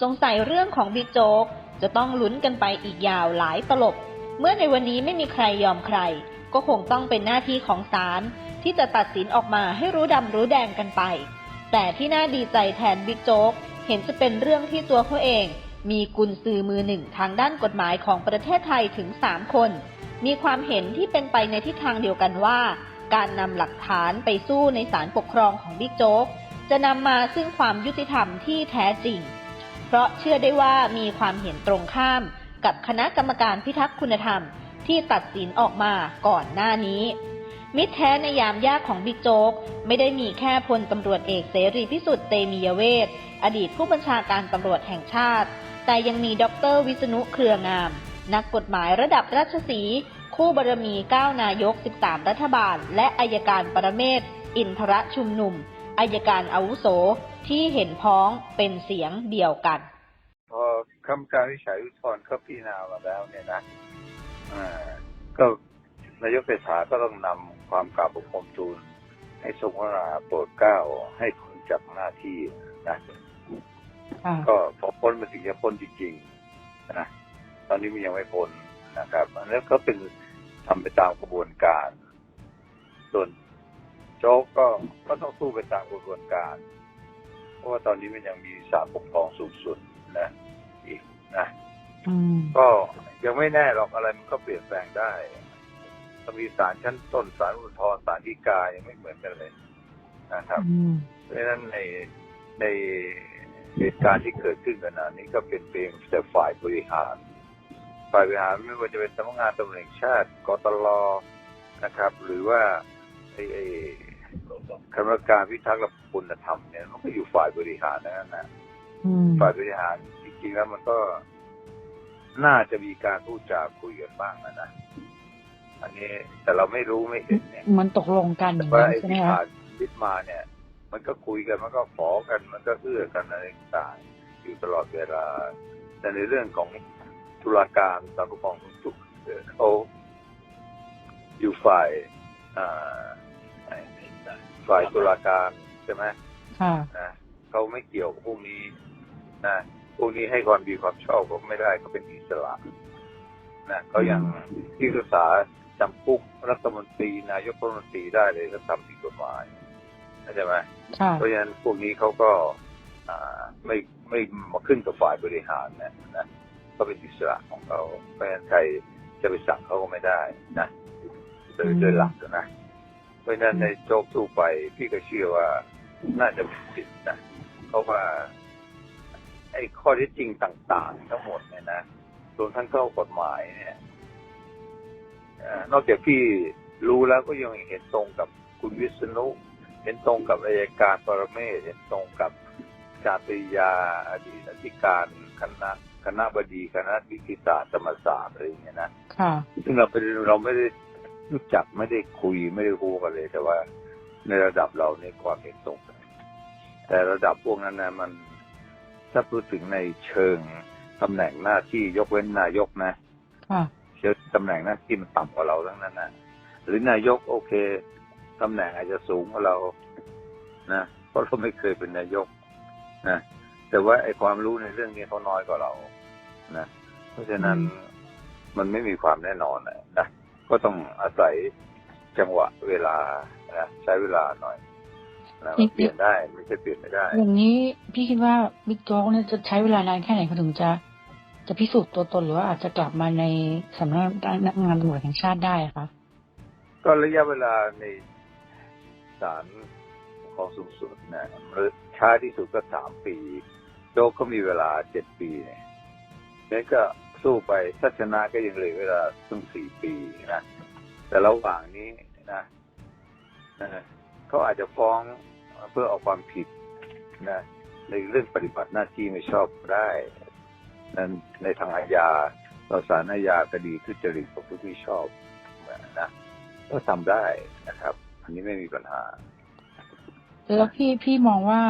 สงสัยเรื่องของบิ๊กโจ๊กจะต้องลุ้นกันไปอีกยาวหลายตลบ เมื่อในวันนี้ไม่มีใครยอมใคร ก็คงต้องเป็นหน้าที่ของศาลที่จะตัดสินออกมาให้รู้ดำรู้แดงกันไป แต่ที่น่าดีใจแทนบิ๊กโจ๊กเห็นจะเป็นเรื่องที่ตัวเขาเอง มีกุญซือมือหนึ่งทางด้านกฎหมายของประเทศไทยถึง3คน มีความเห็นที่เป็นไปในทิศทางเดียวกันว่า การนำหลักฐานไปสู้ในศาลปกครองของบิ๊กโจ๊กจะนำมาซึ่งความยุติธรรมที่แท้จริง ราะเชื่อได้ว่ามีความเห็นตรงข้ามกับคณะกรรมการพิทักษ์คุณธรรมที่ตัดสินออกมาก่อนหน้านี้ มิตรแท้ในยามยากของบิ๊กโจ๊ก ไม่ได้มีแค่พลตำรวจเอกเสรีพิสุทธิ์เตมียเวทอดีตผู้บัญชาการตำรวจแห่งชาติ แต่ยังมีดรวิษณุเครืองาม นักกฎหมายระดับราชสีคู่บารมี 9 นายก 13 รัฐบาล และอายการปรเมศ อินทรชุมนุมอายการอาวุโสที่เห็นพ้องเป็นเสียงเดียวกัน คำการวิจัยอุทธรณ์เขาพิจารณามาแล้วเนี่ยนะอ่าก็นายกเศรษฐาก็ต้องนำความกราบบังคมทูลให้ทรงพระกรุณาโปรดเกล้าให้พ้นจากหน้าที่นะค่ะก็พอพ้นมันถึงจะพ้นจริงๆนะตอนนี้มันยังไม่พ้นนะครับอันนั้นก็เป็นทำไปตามกระบวนการ ส่วนโจ๊กก็ก็ต้องสู้ไปตามกระบวนการ เพราะว่าตอนนี้มันยังมีศาลปกครองสูงสุดนะ อีกนะอืมก็ยังไม่แน่หรอกอะไรมันก็เปลี่ยนแปลงได้ก็มีศาลชั้นต้นศาลอุทธรณ์ศาลฎีกายังไม่เหมือนกันเลยนะครับอืมเพราะฉะนั้นในในเหตุการณ์ที่เกิดขึ้นขณะนี้ก็เป็นเพียงแต่ฝ่ายบริหาร ฝ่ายบริหารไม่ว่าจะเป็นสำนักงานตำรวจแห่งชาติกตลนะครับ หรือว่าไอ้ไอ้คณะกรรมการพิทักษ์และคุณธรรมเนี่ยมันก็อยู่ฝ่ายบริหารนั่นนะอืมฝ่ายบริหารจ ริงๆแล้วมันก็น่าจะมีการพูดจาคุยกันบ้างนะนะอันนี้แต่เราไม่รู้ไม่เห็นเนี่ย มันตกลงกันอแต่ย่างว่านั้นไอ้ใช่ไหมที่คะผ่านวิทย์มาเนี่ย มันก็คุยกันมันก็ขอกัน มันก็เอื้อกันอะไรต่างๆอยู่ตลอดเวลา แต่ในเรื่องของตุลาการสารปกครองทุกเอ่อเขาอยู่ฝ่ายอ่าฝ่ายตุลาการใช่ไหมค่ะนะเขาไม่เกี่ยวกับพวกนี้นะ พวกนี้ให้ความดีความชอบก็ไม่ได้ก็เป็นอิสระนะเขายังที่ศึกษาจำคุกรัฐมนตรีนายกรัฐมนตรีได้เลยก็ทำผิดกฎหมายเข้าใจไหมค่ะเพราะฉะนั้นพวกนี้เขาก็อ่าไม่ไม่มาขึ้นกับฝ่ายบริหารนะนะก็เป็นอิสระของเขาเพราะฉะนั้นใครจะไปสั่งเขาก็ไม่ได้นะโดยอืมโดยหลักนะเพราะฉะนั้นในโจ๊กสู้ไปพี่ก็เชื่อว่าน่าจะมีสิทธิ์นะเพราะว่า ไอ้ข้อเท็จจริงต่างๆ ทั้งหมดเนี่ยนะรวมทั้งข้อกฎหมายเนี่ยเอ่อนอกจากพี่รู้แล้วก็ยังเห็นตรงกับคุณวิษณุเห็นตรงกับอายการปรเมศเห็นตรงกับจาตริยาอดีตอธิการคณะคณะบดีคณะวิทยาศาสตร์ธรรมศาสตร์อะไรอย่างเงี้ยนะค่ะซึ่งเราไม่ได้เราไม่ได้รู้จักไม่ได้คุยไม่ได้พูดกันเลย แต่ว่าในระดับเราในยความเห็นตรงกันแต่ระดับพวกนั้นนะมัน ถ้าพูดถึงในเชิงตำแหน่งหน้าที่ยกเว้นนายกนะค่ะเชิงตำแหน่งหน้าที่มันต่ำกว่าเราทั้งนั้นนะหรือนายกโอเคตำแหน่งอาจจะสูงกว่าเรานะเพราะเราไม่เคยเป็นนายกนะแต่ว่าไอ้ความรู้ในเรื่องนี้เขาน้อยกว่าเรานะเพราะฉะนั้นอืมมันไม่มีความแน่นอนนะนะก็ต้องอาศัยจังหวะเวลานะใช้เวลาหน่อย นะมันเปลี่ยนได้ไม่ใช่เปลี่ยนไม่ได้อย่างนี้พี่คิดว่าบิ๊กโจ๊กเนี่ยจะใช้เวลานานแค่ไหนเขาถึงจะจะพิสูจน์ตัวตนหรือว่าอาจจะกลับมาในสำนักงานตำรวจแห่งชาติได้อะคะก็ระยะเวลาในศาลปกครองสูงสุดนะช้าที่สุดก็สามปี โจ๊กก็มีเวลาเจ็ดปีเนี่ยงั้นก็สู้ไปถ้าชนะก็ยังเหลือเวลาตั้งสี่ปีนะแต่ระหว่างนี้นะนะเขาอาจจะฟ้อง เพื่อเอาความผิดนะในเรื่องปฏิบัติหน้าที่ไม่ชอบได้นั้นในทางอาญาเราสารอาญาคดีทุจริตประพฤติมิชอบนะก็ทำได้นะครับ อันนี้ไม่มีปัญหา แล้วพี่พี่มองว่า